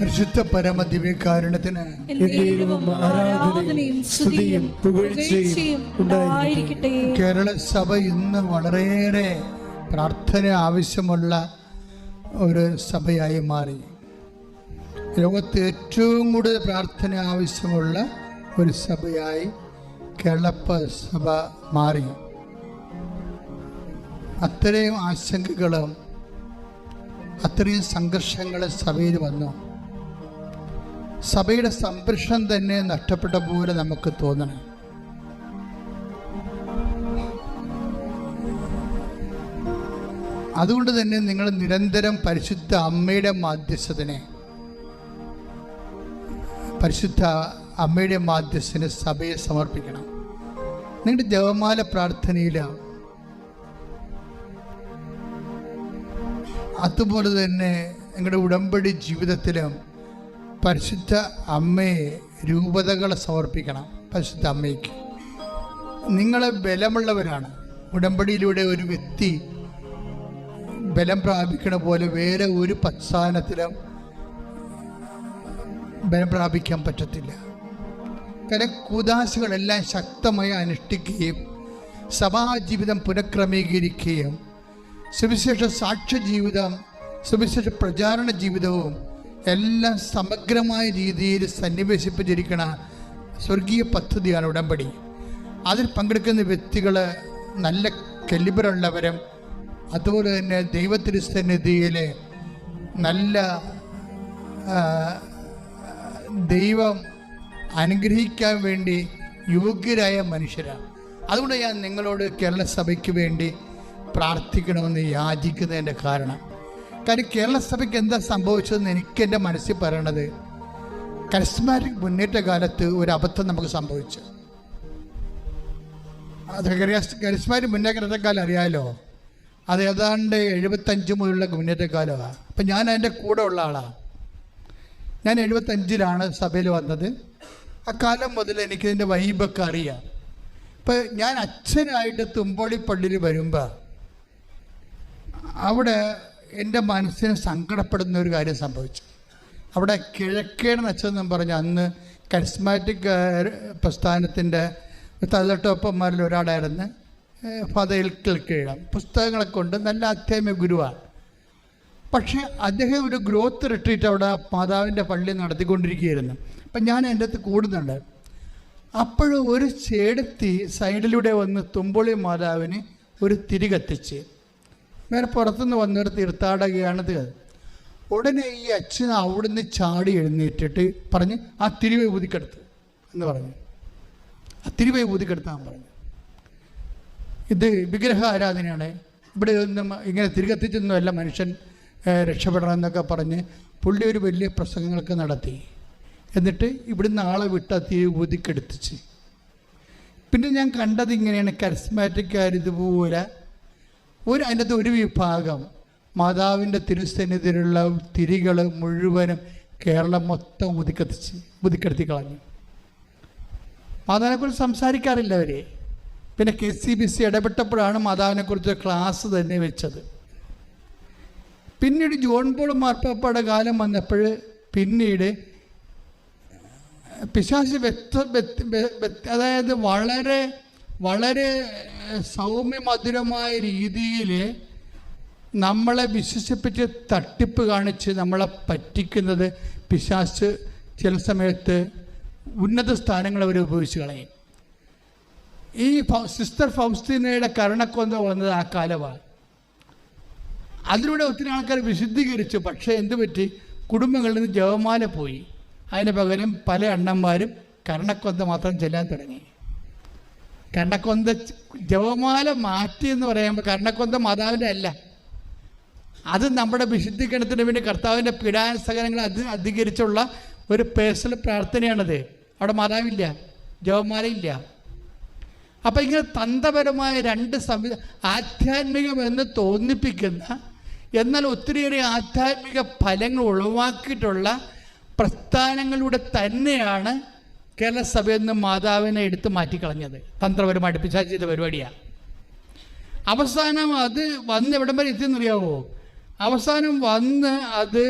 പരിശുദ്ധ പരമ ഉണ്ടായിരിക്കട്ടെ. കേരള സഭ ഇന്ന് വളരെയേറെ പ്രാർത്ഥന ആവശ്യമുള്ള ഒരു സഭയായി മാറി. ലോകത്ത് ഏറ്റവും കൂടുതൽ പ്രാർത്ഥന ആവശ്യമുള്ള ഒരു സഭയായി കേരളപ്പ സഭ മാറി. അത്രയും ആശങ്കകളും അത്രയും സംഘർഷങ്ങളും സഭയിൽ വന്നു. സഭയുടെ സംരക്ഷണം തന്നെ നഷ്ടപ്പെട്ട പോലെ നമുക്ക് തോന്നണം. അതുകൊണ്ട് തന്നെ നിങ്ങൾ നിരന്തരം പരിശുദ്ധ അമ്മയുടെ മാധ്യസ്ഥനെ പരിശുദ്ധ അമ്മയുടെ മാധ്യസ്ഥന് സഭയെ സമർപ്പിക്കണം. നിങ്ങളുടെ ജപമാല പ്രാർത്ഥനയിൽ അതുപോലെ തന്നെ നിങ്ങളുടെ ഉടമ്പടി ജീവിതത്തിലും പരിശുദ്ധ അമ്മയെ രൂപതകൾ സമർപ്പിക്കണം പരിശുദ്ധ അമ്മയ്ക്ക്. നിങ്ങൾ ബലമുള്ളവരാണ്. ഉടമ്പടിയിലൂടെ ഒരു വ്യക്തി ബലം പ്രാപിക്കണ പോലെ വേറെ ഒരു പശ്ചാത്തലത്തിലും ബലം പ്രാപിക്കാൻ പറ്റത്തില്ല. കാരണം കൂതാശകളെല്ലാം ശക്തമായി അനുഷ്ഠിക്കുകയും സഭാജീവിതം പുനഃക്രമീകരിക്കുകയും സുവിശേഷ സാക്ഷ്യ ജീവിതം സുവിശേഷ പ്രചാരണ ജീവിതവും എല്ലാം സമഗ്രമായ രീതിയിൽ സന്നിവേശിപ്പിച്ചിരിക്കുന്ന സ്വർഗീയ പദ്ധതിയാണ് ഉടമ്പടി. അതിൽ പങ്കെടുക്കുന്ന വ്യക്തികൾ നല്ല കെലിബറുള്ളവരും അതുപോലെ തന്നെ ദൈവത്തിരുസന്നിധിയിൽ നല്ല ദൈവം അനുഗ്രഹിക്കാൻ വേണ്ടി യോഗ്യരായ മനുഷ്യരാണ്. അതുകൊണ്ട് ഞാൻ നിങ്ങളോട് കേരള സഭയ്ക്ക് വേണ്ടി പ്രാർത്ഥിക്കണമെന്ന് യാചിക്കുന്നതിന്റെ കാരണം കാര്യം കേരള സഭയ്ക്ക് എന്താ സംഭവിച്ചതെന്ന് എനിക്ക് എന്റെ മനസ്സിൽ പറയണത്. കരിസ്മാറ്റിക് മുന്നേറ്റ കാലത്ത് ഒരു അബദ്ധം നമുക്ക് സംഭവിച്ചു. അത് കരിസ്മാറ്റിക് മുന്നേറ്റക്കാലം അറിയാലോ? അത് ഏതാണ്ട് എഴുപത്തഞ്ച് മുതലുള്ള മുന്നേറ്റക്കാലമാണ് അപ്പം ഞാൻ അതിന്റെ കൂടെ ഉള്ള ആളാണ് ഞാൻ എഴുപത്തഞ്ചിലാണ് സഭയിൽ വന്നത്. ആ കാലം മുതൽ എനിക്കിതിന്റെ വൈബൊക്കെ അറിയാം. ഇപ്പം ഞാൻ അച്ഛനായിട്ട് തുമ്പോളി പള്ളിയിൽ വരുമ്പോൾ അവിടെ എന്റെ മനസ്സിന് സങ്കടപ്പെടുന്ന ഒരു കാര്യം സംഭവിച്ചു. അവിടെ കിഴക്കേ അച്ഛൻ പറഞ്ഞ് അന്ന് കരിസ്മാറ്റിക് പ്രസ്ഥാനത്തിന്റെ തലട്ടൊപ്പന്മാരിൽ ഒരാളായിരുന്നു ഫതയിൽ കീഴം പുസ്തകങ്ങളെ കൊണ്ട് നല്ല അധ്യാത്മ ഗുരുവാണ്. പക്ഷേ അദ്ദേഹം ഒരു ഗ്രോത്ത് റിട്രീറ്റ് അവിടെ മാതാവിന്റെ പള്ളി നടത്തിക്കൊണ്ടിരിക്കുകയായിരുന്നു. അപ്പം ഞാൻ എന്റെ അടുത്ത് കൂടുന്നുണ്ട്. അപ്പോഴും ഒരു ചേടത്തി സൈഡിലൂടെ വന്ന് തുമ്പൊളി മാതാവിന് ഒരു തിരി കത്തിച്ച്. വേറെ പുറത്തുനിന്ന് വന്നൊരു തീർത്ഥാടകയാണ് ഇത് ഉടനെ ഈ അച്ഛൻ അവിടുന്ന് ചാടി എഴുന്നേറ്റിട്ട് പറഞ്ഞ് ആ തിരുവെ ഊതിക്കെടുത്ത് എന്ന് പറഞ്ഞു. ആ തിരുവെ ഊതിക്കെടുത്താൻ പറഞ്ഞു. ഇത് വിഗ്രഹ ആരാധനയാണ്. ഇവിടെ ഒന്നും ഇങ്ങനെ തിരികത്തിച്ചൊന്നുമല്ല മനുഷ്യൻ രക്ഷപ്പെടണം എന്നൊക്കെ പറഞ്ഞ് പുള്ളി ഒരു വലിയ പ്രസംഗങ്ങളൊക്കെ നടത്തി. എന്നിട്ട് ഇവിടുന്ന് ആളെ വിട്ട് ആ തീ ഊതിക്കെടുത്തിച്ച്. പിന്നെ ഞാൻ കണ്ടത് ഇങ്ങനെയാണ്. കരിസ്മാറ്റിക്കാർ ഇതുപോലെ ഒരു അതിന്റെ ഒരു വിഭാഗം മാതാവിന്റെ തിരുസന്നിധിയിലുള്ള തിരികൾ മുഴുവനും കേരളം മൊത്തം ഉദിക്കത്തിച്ച് ഊതിക്കെടുത്തി കളഞ്ഞു. മാതാവിനെക്കുറിച്ച് സംസാരിക്കാറില്ല അവരെ. പിന്നെ കെ സി ബി സി ഇടപെട്ടപ്പോഴാണ് മാതാവിനെക്കുറിച്ച് ക്ലാസ് തന്നെ വെച്ചത്. പിന്നീട് ജോൺ പോൾ മാർപ്പാപ്പയുടെ കാലം വന്നപ്പോൾ പിന്നീട് പിശാശ് വ്യക്ത- അതായത് വളരെ വളരെ സൗമ്യമധുരമായ രീതിയിൽ നമ്മളെ വിശ്വസിപ്പിച്ച് തട്ടിപ്പ് കാണിച്ച് നമ്മളെ പറ്റിക്കുന്നത് പിശാസ് ചില സമയത്ത് ഉന്നത സ്ഥാനങ്ങൾ അവർ ഉപയോഗിച്ച് കളയും. ഈ സിസ്റ്റർ ഫൗസ്തീനയുടെ കരണക്കൊന്ത വളർന്നത് ആ കാലമാണ്. അതിലൂടെ ഒത്തിരി ആൾക്കാർ വിശുദ്ധീകരിച്ചു. പക്ഷേ എന്തു പറ്റി? കുടുംബങ്ങളിൽ നിന്ന് ജവമാല പോയി. അതിന് പകരം പല അണ്ണന്മാരും കരണക്കൊന്ത മാത്രം ചെല്ലാൻ തുടങ്ങി. കർണക്കൊന്ത ജപമാല മാറ്റി എന്ന് പറയുമ്പോൾ കണ്ടക്കൊന്ത മാതാവിന്റെ അല്ല. അത് നമ്മുടെ വിശുദ്ധീകരണത്തിന് വേണ്ടി കർത്താവിന്റെ പീഡാസകനങ്ങൾ അത് അധികരിച്ചുള്ള ഒരു പേഴ്സണൽ പ്രാർത്ഥനയാണത്. അവിടെ മാതാവില്ല ജപമാലയില്ല. അപ്പം ഇങ്ങനെ തന്ത്രപരമായ രണ്ട് സംവിധ ആധ്യാത്മികമെന്ന് തോന്നിപ്പിക്കുന്ന എന്നാൽ ഒത്തിരിയേറെ ആധ്യാത്മിക ഫലങ്ങൾ ഉളവാക്കിയിട്ടുള്ള പ്രസ്ഥാനങ്ങളിലൂടെ തന്നെയാണ് കേരള സഭയിൽ നിന്ന് മാതാവിനെ എടുത്ത് മാറ്റിക്കളഞ്ഞത്. തന്ത്രപരമായിട്ട് പിശാച് ചെയ്ത പരിപാടിയാണ് അവസാനം അത് വന്ന് എവിടം വരെ എത്തിയെന്നറിയാവോ? അവസാനം വന്ന് അത്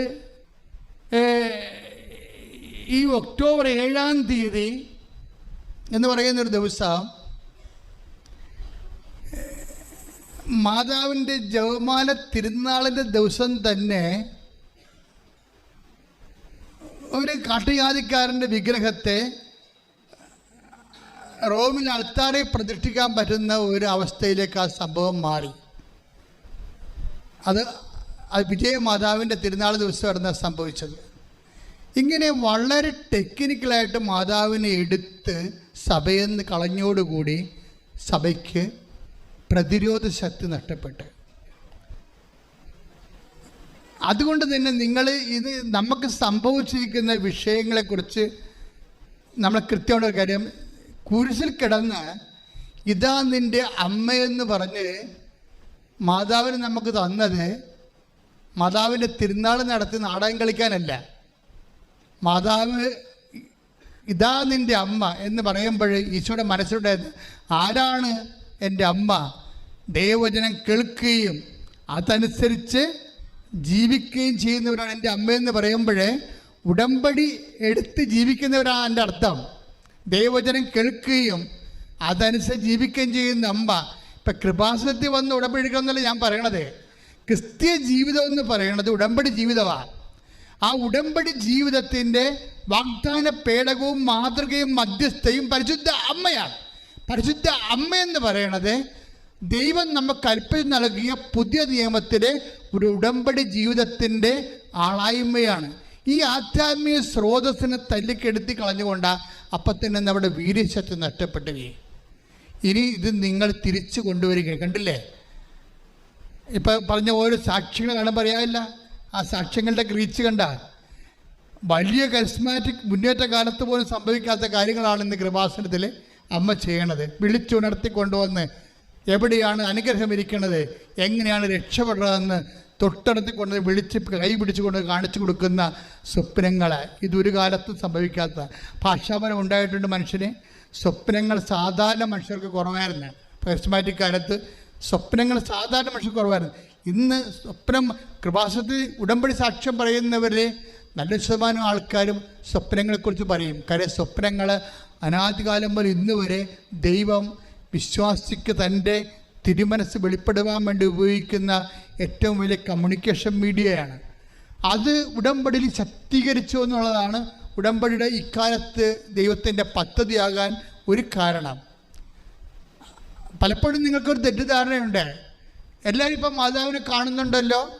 ഈ ഒക്ടോബർ ഏഴാം തീയതി എന്ന് പറയുന്നൊരു ദിവസം മാതാവിന്റെ ജവമാല തിരുനാളിന്റെ ദിവസം തന്നെ ഒരു കാട്ടുജാതിക്കാരന്റെ വിഗ്രഹത്തെ റോമിൽ അൾത്താരെ പ്രതിഷ്ഠിക്കാൻ പറ്റുന്ന ഒരു അവസ്ഥയിലേക്ക് ആ സംഭവം മാറി. അത് അത് വിജയമാതാവിന്റെ തിരുനാൾ ദിവസമായിരുന്നു സംഭവിച്ചത്. ഇങ്ങനെ വളരെ ടെക്നിക്കലായിട്ട് മാതാവിനെ എടുത്ത് സഭയിൽ നിന്ന് കളഞ്ഞോടുകൂടി സഭയ്ക്ക് പ്രതിരോധ ശക്തി നഷ്ടപ്പെട്ട്. അതുകൊണ്ട് തന്നെ നിങ്ങൾ ഇത് നമുക്ക് സംഭവിച്ചിരിക്കുന്ന വിഷയങ്ങളെക്കുറിച്ച് നമ്മൾ കൃത്യമായിട്ട് കാര്യം കുരിശിൽ കിടന്ന് ഇതാ നിന്റെ അമ്മയെന്ന് പറഞ്ഞ് മാതാവിന് നമുക്ക് തന്നത് മാതാവിന്റെ തിരുനാൾ നടത്തി നാടകം കളിക്കാനല്ല. മാതാവ് ഇതാ നിന്റെ അമ്മ എന്ന് പറയുമ്പോൾ ഈശോയുടെ മനസ്സിലൂടെ ആരാണ് എന്റെ അമ്മ? ദൈവവചനം കേൾക്കുകയും അതനുസരിച്ച് ജീവിക്കുകയും ചെയ്യുന്നവരാണ് എന്റെ അമ്മയെന്ന് പറയുമ്പോൾ ഉടമ്പടി എടുത്ത് ജീവിക്കുന്നവരാണ് എന്റെ അർത്ഥം. ദൈവവചനം കേൾക്കുകയും അതനുസരിച്ച് ജീവിക്കുകയും ചെയ്യുന്ന അമ്മ ഇപ്പം കൃപാസനത്തിൽ വന്ന് എന്നല്ല ഞാൻ പറയണത്? ക്രിസ്തീയ ജീവിതം എന്ന് പറയുന്നത് ഉടമ്പടി ജീവിതമാണ് ആ ഉടമ്പടി ജീവിതത്തിന്റെ വാഗ്ദാന പേടകവും മാതൃകയും മധ്യസ്ഥയും പരിശുദ്ധ അമ്മയാണ്. പരിശുദ്ധ അമ്മ എന്ന് പറയണത് ദൈവം നമുക്ക് കൽപ്പിച്ച് നൽകിയ പുതിയ നിയമത്തിലെ ഒരു ഉടമ്പടി ജീവിതത്തിന്റെ ആളായ്മയാണ്. ഈ ആധ്യാത്മിക സ്രോതസ്സിനെ തല്ലിക്കെടുത്തി കളഞ്ഞുകൊണ്ട് അപ്പം തന്നെ നമ്മുടെ വീര്യശക്തി നഷ്ടപ്പെട്ടുകയും ഇനി ഇത് നിങ്ങൾ തിരിച്ചു കൊണ്ടുവരിക കണ്ടില്ലേ? ഇപ്പം പറഞ്ഞ ഓരോ സാക്ഷികൾ കാണാൻ പറയാമില്ല ആ സാക്ഷ്യങ്ങളുടെ ഗ്രീച്ച് കണ്ട. വലിയ കരിസ്മാറ്റിക് മുന്നേറ്റ കാലത്ത് പോലും സംഭവിക്കാത്ത കാര്യങ്ങളാണ് ഇന്ന് കൃപാസനത്തിൽ അമ്മ ചെയ്യണത്. വിളിച്ചുണർത്തി കൊണ്ടുവന്ന് എവിടെയാണ് അനുഗ്രഹം ഇരിക്കുന്നത് എങ്ങനെയാണ് രക്ഷപ്പെടുന്നതെന്ന് തൊട്ടടുത്ത് കൊണ്ട് വിളിച്ച് കൈ പിടിച്ചുകൊണ്ട് കാണിച്ചു കൊടുക്കുന്ന സ്വപ്നങ്ങൾ ഇതൊരു കാലത്തും സംഭവിക്കാത്ത ഭാഷാപനം ഉണ്ടായിട്ടുണ്ട് മനുഷ്യന്. സ്വപ്നങ്ങൾ സാധാരണ മനുഷ്യർക്ക് കുറവായിരുന്നു. കരിസ്മാറ്റിക് കാലത്ത് സ്വപ്നങ്ങൾ സാധാരണ മനുഷ്യർക്ക് കുറവായിരുന്നു. ഇന്ന് സ്വപ്നം കൃപാസത്തിൽ ഉടമ്പടി സാക്ഷ്യം പറയുന്നവരെ നല്ല ശതമാനം ആൾക്കാരും സ്വപ്നങ്ങളെക്കുറിച്ച് പറയും. കാര്യം സ്വപ്നങ്ങൾ അനാദികാലം മുതൽ ഇന്ന് വരെ ദൈവം വിശ്വാസിക്ക് തന്റെ തിരുമനസ് വെളിപ്പെടുവാൻ വേണ്ടി ഉപയോഗിക്കുന്ന ഏറ്റവും വലിയ കമ്മ്യൂണിക്കേഷൻ മീഡിയയാണ് അത് ഉടമ്പടിയിൽ ശക്തീകരിച്ചു എന്നുള്ളതാണ് ഉടമ്പടിയുടെ ഇക്കാലത്ത് ദൈവത്തിന്റെ പദ്ധതിയാകാൻ ഒരു കാരണം. പലപ്പോഴും നിങ്ങൾക്കൊരു തെറ്റിദ്ധാരണയുണ്ട്. എല്ലാവരും ഇപ്പം മാതാവിനെ കാണുന്നുണ്ടല്ലോ.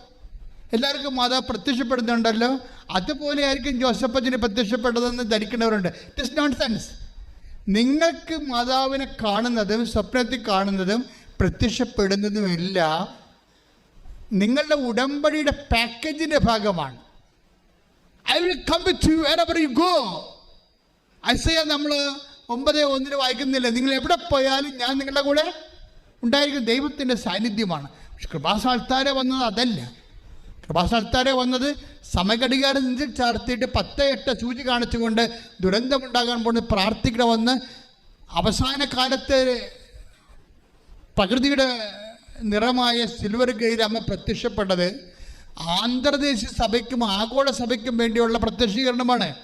എല്ലാവർക്കും മാതാവ് പ്രത്യക്ഷപ്പെടുന്നുണ്ടല്ലോ. അതുപോലെ ആയിരിക്കും ജോസഫച്ചിന് പ്രത്യക്ഷപ്പെട്ടതെന്ന് ധരിക്കുന്നവരുണ്ട്. ഇറ്റ് ഇസ് നോട്ട് സെൻസ് നിങ്ങൾക്ക് മാതാവിനെ കാണുന്നതും സ്വപ്നത്തിൽ കാണുന്നതും പ്രത്യക്ഷപ്പെടുന്നതുമെല്ലാം നിങ്ങളുടെ ഉടമ്പടിയുടെ പാക്കേജിന്റെ ഭാഗമാണ്. I will come with you ever you go Isaiah നമ്മൾ ഒമ്പതേ ഒന്നിന് വായിക്കുന്നില്ല? നിങ്ങൾ എവിടെ പോയാലും ഞാൻ നിങ്ങളുടെ കൂടെ ഉണ്ടായിരിക്കും. ദൈവത്തിന്റെ സാന്നിധ്യമാണ്. പക്ഷെ കൃപാസാൽത്താരെ വന്നത് അതല്ല. കൃപാസാൽത്താരെ വന്നത് സമയഘടികാരം നെഞ്ചിൽ ചാർത്തിയിട്ട് പത്ത് എട്ട് സൂചി കാണിച്ചുകൊണ്ട് ദുരന്തമുണ്ടാകാൻ പോകുന്നത് പ്രാർത്ഥിക്കണമെന്ന് അവസാന കാലത്ത് പ്രകൃതിയുടെ നിറമായ സിൽവർ അമ്മ പ്രത്യക്ഷപ്പെട്ടത് ആന്തർദേശീയ സഭയ്ക്കും ആഗോള സഭയ്ക്കും വേണ്ടിയുള്ള പ്രത്യക്ഷീകരണമാണ്.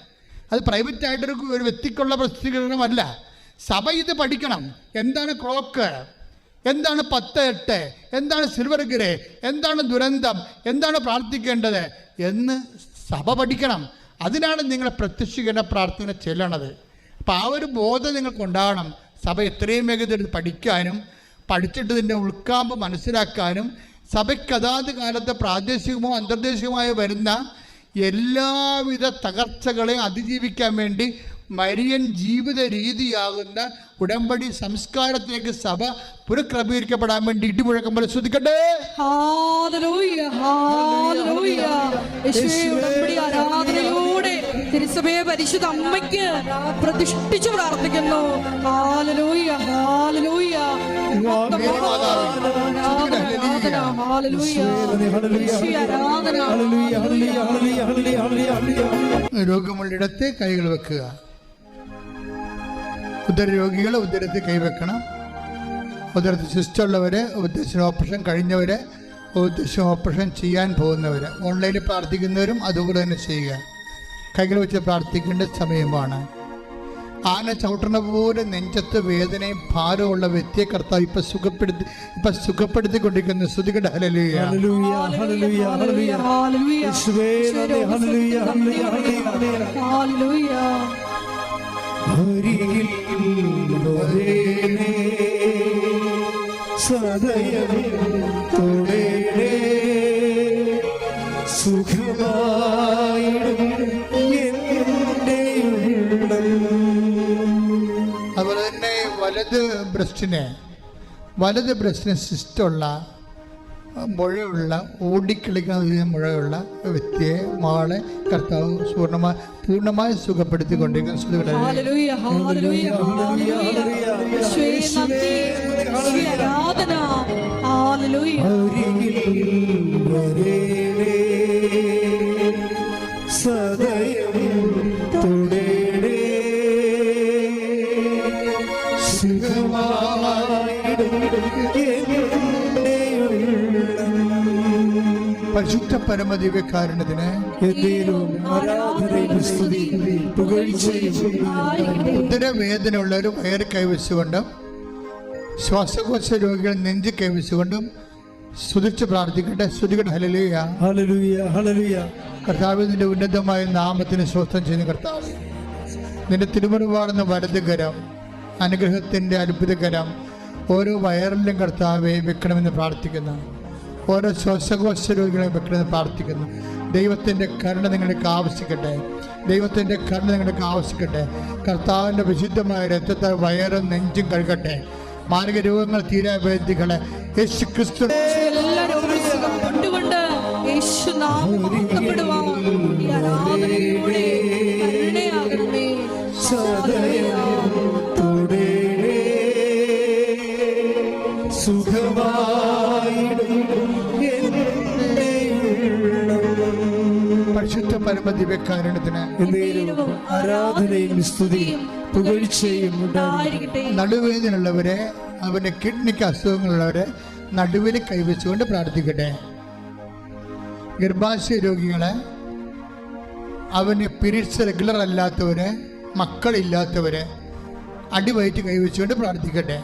അത് പ്രൈവറ്റ് ആയിട്ടൊരു ഒരു വ്യക്തിക്കുള്ള പ്രസിദ്ധീകരണമല്ല സഭ ഇത് പഠിക്കണം. എന്താണ് ക്ലോക്ക് എന്താണ് പത്ത് എട്ട്? എന്താണ് സിൽവർ ഗ്രേ? എന്താണ് ദുരന്തം? എന്താണ് പ്രാർത്ഥിക്കേണ്ടത്? എന്ന് സഭ പഠിക്കണം. അതിനാണ് നിങ്ങൾ പ്രത്യക്ഷീകരണ പ്രാർത്ഥന ചെല്ലണത്. അപ്പോൾ ആ ഒരു ബോധം നിങ്ങൾക്ക് ഉണ്ടാകണം സഭ എത്രയും വേഗത്തിൽ പഠിക്കാനും പഠിച്ചിട്ട് ഇതിന്റെ ഉൾക്കാമ്പ് മനസ്സിലാക്കാനും സഭയ്ക്ക് അതാത് കാലത്ത് പ്രാദേശികമോ അന്തർദേശികമായോ വരുന്ന എല്ലാവിധ തകർച്ചകളെ അതിജീവിക്കാൻ വേണ്ടി മരിയൻ ജീവിത രീതിയാകുന്ന ഉടമ്പടി സംസ്കാരത്തിലേക്ക് സഭ പുനഃക്രമീകരിക്കപ്പെടാൻ വേണ്ടി ഇടിമുഴക്കം പോലെ ശ്രദ്ധിക്കട്ടെ തിരുസഭയെ പരിശുദ്ധ അമ്മയ്ക്ക് പ്രതിഷ്ഠിച്ചു പ്രാർത്ഥിക്കുന്നു. Hallelujah hallelujah. രോഗമുള്ളിടത്ത് കൈകൾ വെക്കുക. ഉദര ഉദരരോഗികൾ ഉദരത്തിൽ കൈവെക്കണം ഉദരത്തിൽ സിസ്റ്റുള്ളവർ ഉദ്ദേശം ഓപ്പറേഷൻ കഴിഞ്ഞവർ ഉദ്ദേശം ഓപ്പറേഷൻ ചെയ്യാൻ പോകുന്നവർ ഓൺലൈനിൽ പ്രാർത്ഥിക്കുന്നവരും അതുപോലെ തന്നെ ചെയ്യുക. കൈകൾ വെച്ച് പ്രാർത്ഥിക്കേണ്ട സമയമാണ്. ആന ചവിട്ടണ പോലെ നെഞ്ചത്ത് വേദനയും ഭാരമുള്ള വ്യക്തിയെ കർത്താവ് ഇപ്പൊ സുഖപ്പെടുത്തി ഇപ്പൊ സുഖപ്പെടുത്തിക്കൊണ്ടിരിക്കുന്ന. ശ്രുതികട ഹലലുയ ഹല്ലേലൂയ ഹല്ലേലൂയ വലത് ബ്രസ്റ്റിന് വലത് ബ്രസ്റ്റിന് സിസ്റ്റുള്ള മുഴയുള്ള ഓടിക്കളിക്കുന്ന മുഴയുള്ള വ്യക്തിയെ മകളെ കർത്താവ് പൂർണമായി പൂർണമായി. യേശുവേ ആരാധന. പരിശുദ്ധ പരമദിവ്യകാരണത്തിന് ആയിരിക്കട്ടെ. ഉദരവേദനയുള്ളവർ വയറ് കൈവച്ചുകൊണ്ടും ശ്വാസകോശ രോഗികൾ നെഞ്ച് കൈവച്ചുകൊണ്ടും സ്തുതിച്ച് പ്രാർത്ഥിക്കട്ടെ. സ്തുതികട ഹലലുയ കർത്താവ് നിന്റെ ഉന്നതമായ നാമത്തിന് സ്വസ്ഥം ചെയ്യുന്ന കർത്താവ്. നിന്റെ തിരുമുറിവാടുന്ന വലത് കരം അനുഗ്രഹത്തിന്റെ അത്ഭുതകരം ഓരോ വയറിലും കർത്താവെ വെക്കണമെന്ന് പ്രാർത്ഥിക്കുന്നു. ഓരോ ശ്വാസകോശ രോഗികളെ വെക്കണമെന്ന് പ്രാർത്ഥിക്കുന്നു. ദൈവത്തിന്റെ കരുണ നിങ്ങൾക്ക് ആവശ്യിക്കട്ടെ ദൈവത്തിന്റെ കരുണ നിങ്ങൾക്ക് ആവശ്യിക്കട്ടെ കർത്താവിന്റെ വിശുദ്ധമായ രക്തത്തെ വയറും നെഞ്ചും കഴുകട്ടെ. മാർഗ രോഗങ്ങൾ തീരാ വേദികളെ യേശു ക്രിസ്തു സുഖമാ കൊണ്ടുകൊണ്ട് യേശു പരമദിവ്യകാരണത്തിന് എന്നേരും ആരാധനയും സ്തുതിയും പുകഴ്ചയും നടുവേദനയുള്ളവരെ അവന്റെ കിഡ്നിക്ക് അസുഖങ്ങളുള്ളവരെ നടുവിൽ കൈവച്ചുകൊണ്ട് പ്രാർത്ഥിക്കട്ടെ. ഗർഭാശയ രോഗികളെ അവന് പിരിച്ച റെഗുലർ അല്ലാത്തവര് മക്കളില്ലാത്തവര് അടിവയറ്റ് കൈവച്ചുകൊണ്ട് പ്രാർത്ഥിക്കട്ടെ.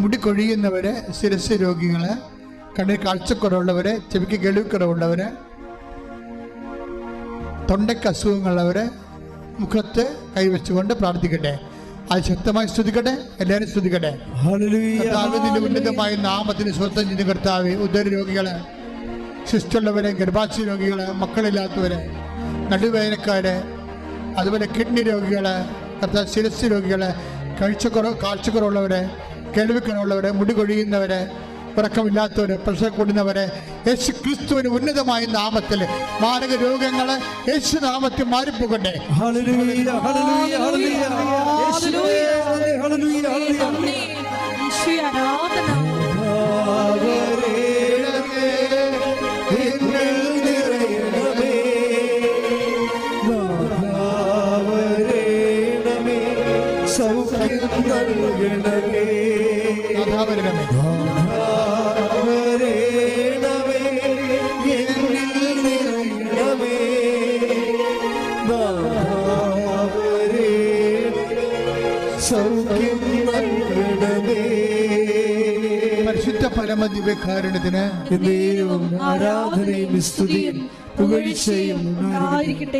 മുടി കൊഴിയുന്നവരെ ശിരസ് രോഗികളെ കണ്ണിൽ കാഴ്ചക്കുറവുള്ളവര് ചെവിക്ക് കേൾവിക്കുറവുള്ളവര് തൊണ്ടയ്ക്ക് അസുഖങ്ങളുള്ളവര് മുഖത്ത് കൈവച്ചുകൊണ്ട് പ്രാർത്ഥിക്കട്ടെ. അത് ശക്തമായി സ്തുതിക്കട്ടെ എല്ലാവരും സ്തുതിക്കട്ടെ. ഉന്നതമായ നാമത്തിന് സ്വന്തം ചെയ്ത് കർത്താവ്. ഉദര രോഗികൾ ശിസ്റ്റുള്ളവരെ ഗർഭാശയ രോഗികൾ മക്കളില്ലാത്തവര് നടുവേദനക്കാര് അതുപോലെ കിഡ്നി രോഗികൾ കർത്താവ് ശിരസ് രോഗികൾ കഴിച്ചക്കുറവ് കാഴ്ചക്കുറവുള്ളവരെ കേൾവിക്കുറവുള്ളവരെ മുടി കൊഴിയുന്നവരെ ഉറക്കമില്ലാത്തവരെ പ്രഷർ കൂടുന്നവരെ യേശു ക്രിസ്തുവിന് ഉന്നതമായ നാമത്തിൽ മാരക രോഗങ്ങളെ യേശു നാമത്തിൽ മാറിപ്പോകട്ടെ. ഹല്ലേലൂയ ഹല്ലേലൂയ പരമദിവ്യകാരണത്തിന് എന്നേരും ആരാധനയും സ്തുതിയും പുകഴ്ചയും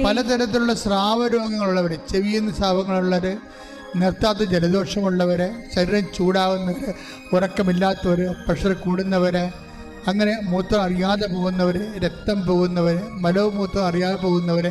പലതരത്തിലുള്ള സ്രാവ രോഗങ്ങളുള്ളവര് ചെവിയുന്ന സ്രാവങ്ങളുള്ളവര് നിർത്താത്ത ജലദോഷമുള്ളവർ ശരീരം ചൂടാവുന്നവർ ഉറക്കമില്ലാത്തവർ പ്രഷർ കൂടുന്നവർ അങ്ങനെ മൂത്രം അറിയാതെ പോകുന്നവർ രക്തം പോകുന്നവർ മലവും മൂത്രം അറിയാതെ പോകുന്നവർ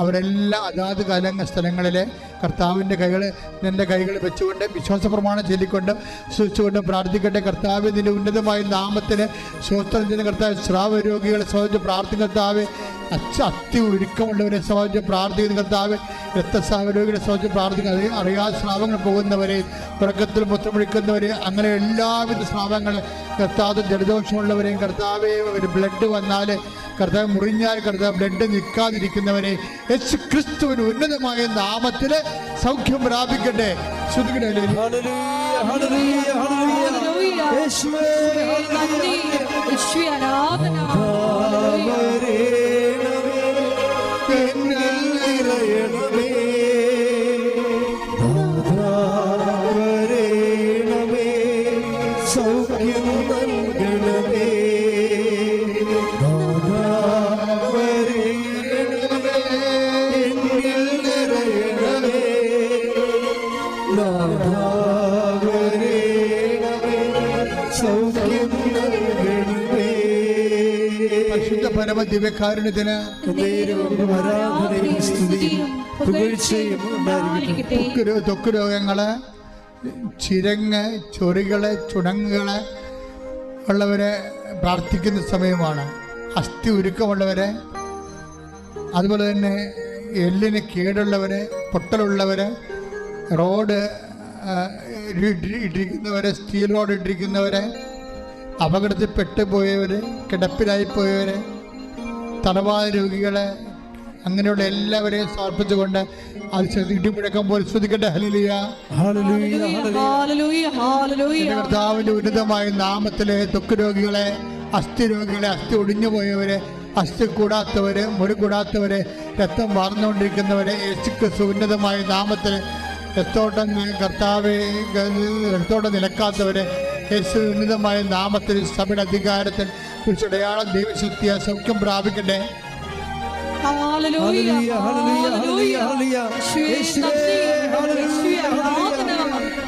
അവരെല്ലാം അതാത് കാലങ്ങ സ്ഥലങ്ങളിൽ കർത്താവിന്റെ കൈകൾ നിന്റെ കൈകൾ വെച്ചുകൊണ്ട് വിശ്വാസ പ്രമാണം ചൊല്ലിക്കൊണ്ട് സൂക്ഷിച്ചുകൊണ്ട് പ്രാർത്ഥിക്കട്ടെ. കർത്താവ് നിന്റെ ഉന്നതമായ നാമത്തിന് സ്വസ്ഥം ചെയ്യുന്ന കർത്താവ് സ്രാവ രോഗികളെ സംബന്ധിച്ച് പ്രാർത്ഥിക്കുന്ന കർത്താവ് അച്ഛ അത്തി ഒരുക്കമുള്ളവരെ സംബന്ധിച്ച് പ്രാർത്ഥിക്കുന്ന കർത്താവ്. രക്തസ്രാവ രോഗികളെ സംബന്ധിച്ച് പ്രാർത്ഥിക്കുന്ന അറിയ- അറിയാതെ സ്രാവങ്ങൾ പോകുന്നവരെ ഉറക്കത്തിൽ മുത്തമൊഴിക്കുന്നവരെ അങ്ങനെ എല്ലാവിധ സ്രാവങ്ങൾ കർത്താവ് ജലദോഷമുള്ളവരെയും കർത്താവെ ഒരു ബ്ലഡ് വന്നാൽ കർത്താവ് മുറിഞ്ഞാൽ കർത്താവ് ബ്ലഡ് നിൽക്കാതിരിക്കുന്നവരെ യേശു ക്രിസ്തുവിന് ഉന്നതമായ നാമത്തിൽ സൗഖ്യം പ്രാപിക്കട്ടെ. യേശുവേ ആരാധന. പരിശുദ്ധ പരമ ദിവ്യകാരുണ്യത്തിന് തൊക്ക് രോഗങ്ങൾ ചിരങ്ങ് ചൊറികൾ ചുണങ്ങുകൾ ഉള്ളവരെ പ്രാർത്ഥിക്കുന്ന സമയമാണ്. അസ്ഥി ഉരുക്കമുള്ളവരെ അതുപോലെ തന്നെ എല്ലിന് കേടുള്ളവരെ പൊട്ടലുള്ളവരെ റോഡ് ഇട്ടിരിക്കുന്നവരെ സ്റ്റീൽ റോഡ് ഇട്ടിരിക്കുന്നവരെ അപകടത്തിൽ പെട്ടുപോയവർ കിടപ്പിലായി പോയവർ തടവാത രോഗികളെ അങ്ങനെയുള്ള എല്ലാവരെയും സമർപ്പിച്ചുകൊണ്ട് അത് ഇടിമുഴക്കം പോലെ ശ്രദ്ധിക്കട്ടെ. ഹലിയ കർത്താവിന്റെ ഉന്നതമായ നാമത്തിലെ തൊക്ക് രോഗികളെ അസ്ഥി രോഗികളെ അസ്ഥി ഒടിഞ്ഞു പോയവരെ അസ്ഥി കൂടാത്തവര് മുറി കൂടാത്തവരെ രക്തം വാർന്നുകൊണ്ടിരിക്കുന്നവരെ യേശുക്രിസ്തു ഉന്നതമായ നാമത്തിൽ രക്തോട്ടം കർത്താവെ രക്തോട്ടം നിലക്കാത്തവരെ യേശു ഉന്നതമായ നാമത്തിൽ സഭയുടെ അധികാരത്തിൽ കുറിച്ചടയാളം ദൈവശക്തിയ സൗഖ്യം പ്രാപിക്കട്ടെ. ഹാലലൂയ ഹല്ലേലൂയ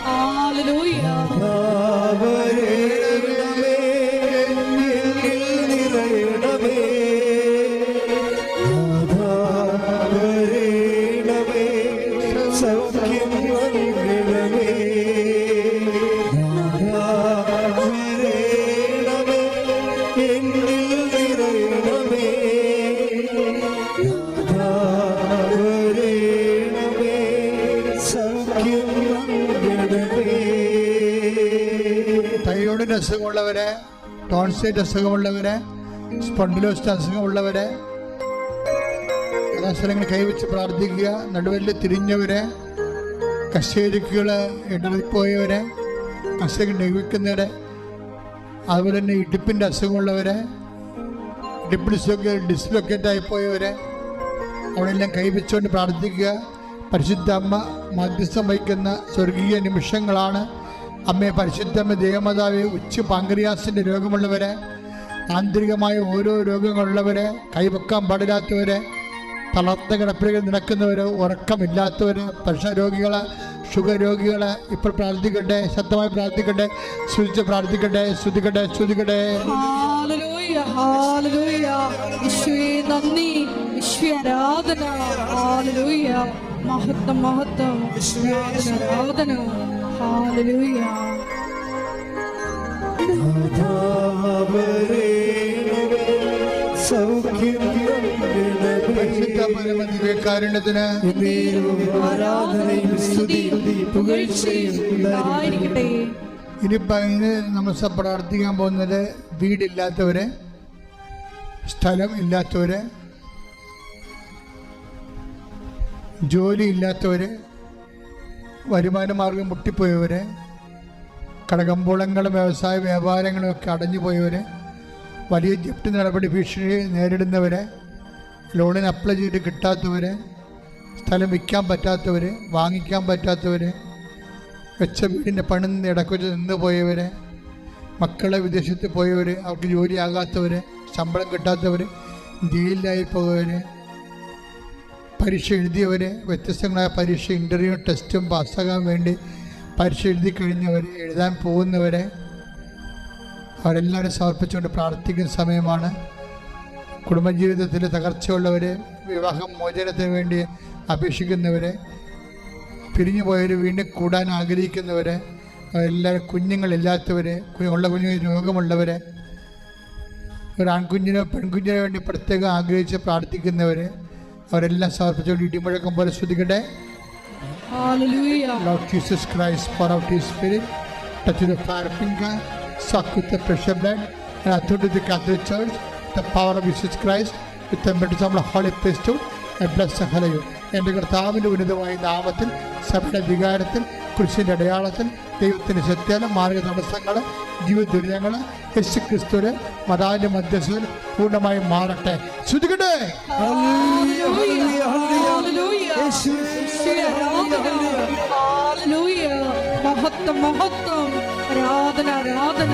ഹല്ലേലൂയ ടോൺസൈറ്റ് അസുഖമുള്ളവരെ അസുഖമുള്ളവരെ സ്ഥലങ്ങൾ കൈവച്ച് പ്രാർത്ഥിക്കുക നടുവല്ല് തിരിഞ്ഞവരെ കശേരിക്കുകൾ ഇടറിപ്പോയവരെ അസുഖം ലഭിക്കുന്നവരെ അതുപോലെ തന്നെ ഇടുപ്പിന്റെ അസുഖമുള്ളവരെ ഇടുപ്പ് ഡിസ്ലൊക്കെ ഡിസ്ലൊക്കേറ്റ് ആയിപ്പോയവര് അവിടെയെല്ലാം കൈവച്ചുകൊണ്ട് പ്രാർത്ഥിക്കുക. പരിശുദ്ധ അമ്മ മധ്യസ്ഥം വഹിക്കുന്ന സ്വർഗീയ നിമിഷങ്ങളാണ് അമ്മയെ പരിശുദ്ധമ്മ ദേവമാതാവ് ഉച്ച പാങ്ക്രിയാസിന്റെ രോഗമുള്ളവരെ ആന്തരികമായ ഓരോ രോഗങ്ങളുള്ളവരെ കൈവെക്കാൻ പാടില്ലാത്തവരെ തളർത്ത കിടപ്പിലേക്ക് നടക്കുന്നവര് ഉറക്കമില്ലാത്തവര് പ്രഷർ രോഗികൾ ഷുഗർ രോഗികൾ ഇപ്പോൾ പ്രാർത്ഥിക്കട്ടെ ശക്തമായി പ്രാർത്ഥിക്കട്ടെ ശ്രുതിച്ച് പ്രാർത്ഥിക്കട്ടെ ശ്രുതിക്കട്ടെ ശ്രുതിക്കട്ടെ നന്ദി മഹത്വം മഹത്വം. ആരാധന. എന്നേരവും ആരാധനയും സ്തുതിയും പുകഴ്ചയും ഉണ്ടായിരിക്കട്ടെ. ഇനിയിപ്പോൾ ഇന്ന് നമ്മൾ പ്രാർത്ഥിക്കാൻ പോകുന്നത് വീടില്ലാത്തവര് സ്ഥലം ഇല്ലാത്തവര് ജോലി ഇല്ലാത്തവര് വരുമാന മാർഗം മുട്ടിപ്പോയവരെ കടകമ്പോളങ്ങളും വ്യവസായ വ്യാപാരങ്ങളും ഒക്കെ അടഞ്ഞു പോയവര് വലിയ ജപ്തി നടപടി ഭീഷണി നേരിടുന്നവര് ലോണിന് അപ്ലൈ ചെയ്ത് കിട്ടാത്തവര് സ്ഥലം വിൽക്കാൻ പറ്റാത്തവര് വാങ്ങിക്കാൻ പറ്റാത്തവര് വെച്ച വീടിന്റെ പണി ഇടക്കൊച്ച് നിന്ന് പോയവര് മക്കളെ വിദേശത്ത് പോയവർ അവർക്ക് ജോലിയാകാത്തവർ ശമ്പളം കിട്ടാത്തവർ ജയിലിലായി പോയവർ പരീക്ഷ എഴുതിയവർ വ്യത്യസ്തങ്ങളായ പരീക്ഷ ഇന്റർവ്യൂ ടെസ്റ്റും പാസ്സാകാൻ വേണ്ടി പരീക്ഷ എഴുതി കഴിഞ്ഞവർ എഴുതാൻ പോകുന്നവരെ അവരെല്ലാവരും സമർപ്പിച്ചുകൊണ്ട് പ്രാർത്ഥിക്കുന്ന സമയമാണ്. കുടുംബജീവിതത്തിൽ തകർച്ചയുള്ളവർ വിവാഹം മോചനത്തിന് വേണ്ടി അപേക്ഷിക്കുന്നവർ പിരിഞ്ഞു പോയവർ വീണ്ടും കൂടാൻ ആഗ്രഹിക്കുന്നവർ എല്ലാവരും കുഞ്ഞുങ്ങളില്ലാത്തവർ ഉള്ള കുഞ്ഞുങ്ങൾ രോഗമുള്ളവർ ഒരു ആൺകുഞ്ഞിനോ പെൺകുഞ്ഞിനോ വേണ്ടി പ്രത്യേകം ആഗ്രഹിച്ച് പ്രാർത്ഥിക്കുന്നവർ അവരെല്ലാം സമർപ്പിച്ചുകൊണ്ട് ഇടിമുഴക്കം പോലെ ശ്രദ്ധിക്കട്ടെ Lord Jesus Christ, pour out His Spirit, touch the fire finger, suck with the pressure blood, and authority of the Catholic Church, the power of Jesus Christ, with the baptism of the Holy Priesthood, and bless the Hallelujah. എന്റെ കർത്താവിന്റെ ഉന്നതമായ നാമത്തിൽ സഭയുടെ വികാരത്തിൽ കുരിശിന്റെ അടയാളത്തിൽ ദൈവത്തിന്റെ ശക്തിയാലും മാർഗ തടസ്സങ്ങൾ ജീവിത ദുരിതങ്ങൾ യേശു ക്രിസ്തുവിന് മതാവിന്റെ മധ്യസ്ഥയിൽ പൂർണമായും മാറട്ടെ ശ്രദ്ധിക്കട്ടെ മഹത്വം മഹത്വം. ആരാധന ആരാധന.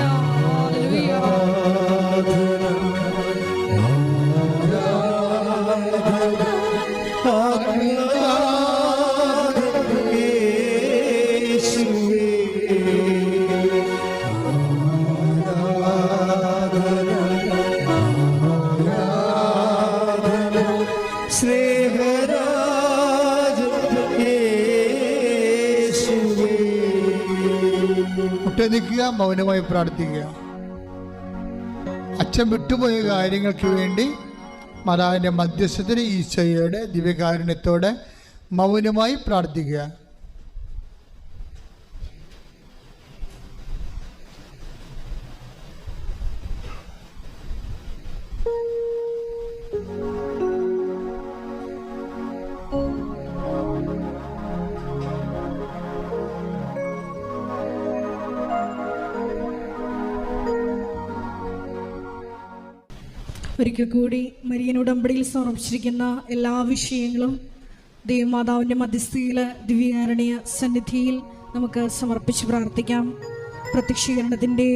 മുട്ട നിൽക്കുക മൗനമായി പ്രാർത്ഥിക്കുക. അച്ഛൻ വിട്ടുപോയ കാര്യങ്ങൾക്ക് വേണ്ടി മാതാവിന്റെ മധ്യസ്ഥത്തിന് ഈശോയുടെ ദിവ്യകാരുണ്യത്തോടെ മൗനമായി പ്രാർത്ഥിക്കുക. ഒരിക്കൽ കൂടി മരിയൻ ഉടമ്പടിയിൽ സമർപ്പിച്ചിരിക്കുന്ന എല്ലാ വിഷയങ്ങളും ദേവമാതാവിന്റെ മധ്യസ്ഥയിൽ ദിവ്യകാരുണ്യ സന്നിധിയിൽ നമുക്ക് സമർപ്പിച്ച് പ്രാർത്ഥിക്കാം. പ്രത്യക്ഷീകരണത്തിന്റെ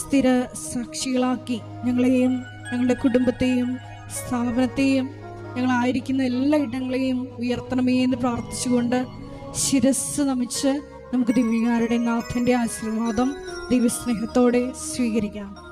സ്ഥിര സാക്ഷികളാക്കി ഞങ്ങളെയും ഞങ്ങളുടെ കുടുംബത്തെയും സ്ഥാപനത്തെയും ഞങ്ങളായിരിക്കുന്ന എല്ലാ ഇടങ്ങളെയും ഉയർത്തണമേ എന്ന് പ്രാർത്ഥിച്ചുകൊണ്ട് ശിരസ് നമിച്ച് നമുക്ക് ദിവ്യകാരുടെ നാഥന്റെ ആശീർവാദം ദൈവസ്നേഹത്തോടെ സ്വീകരിക്കാം.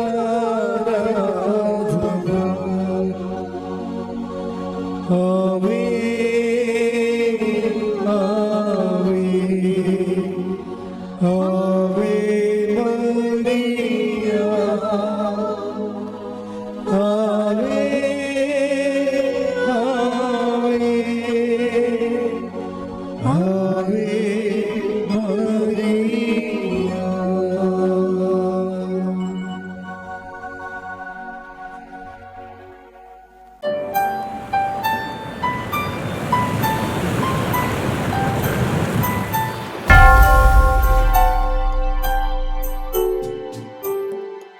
എന്നുമെന്നും അങ്ങേക്കാരാധന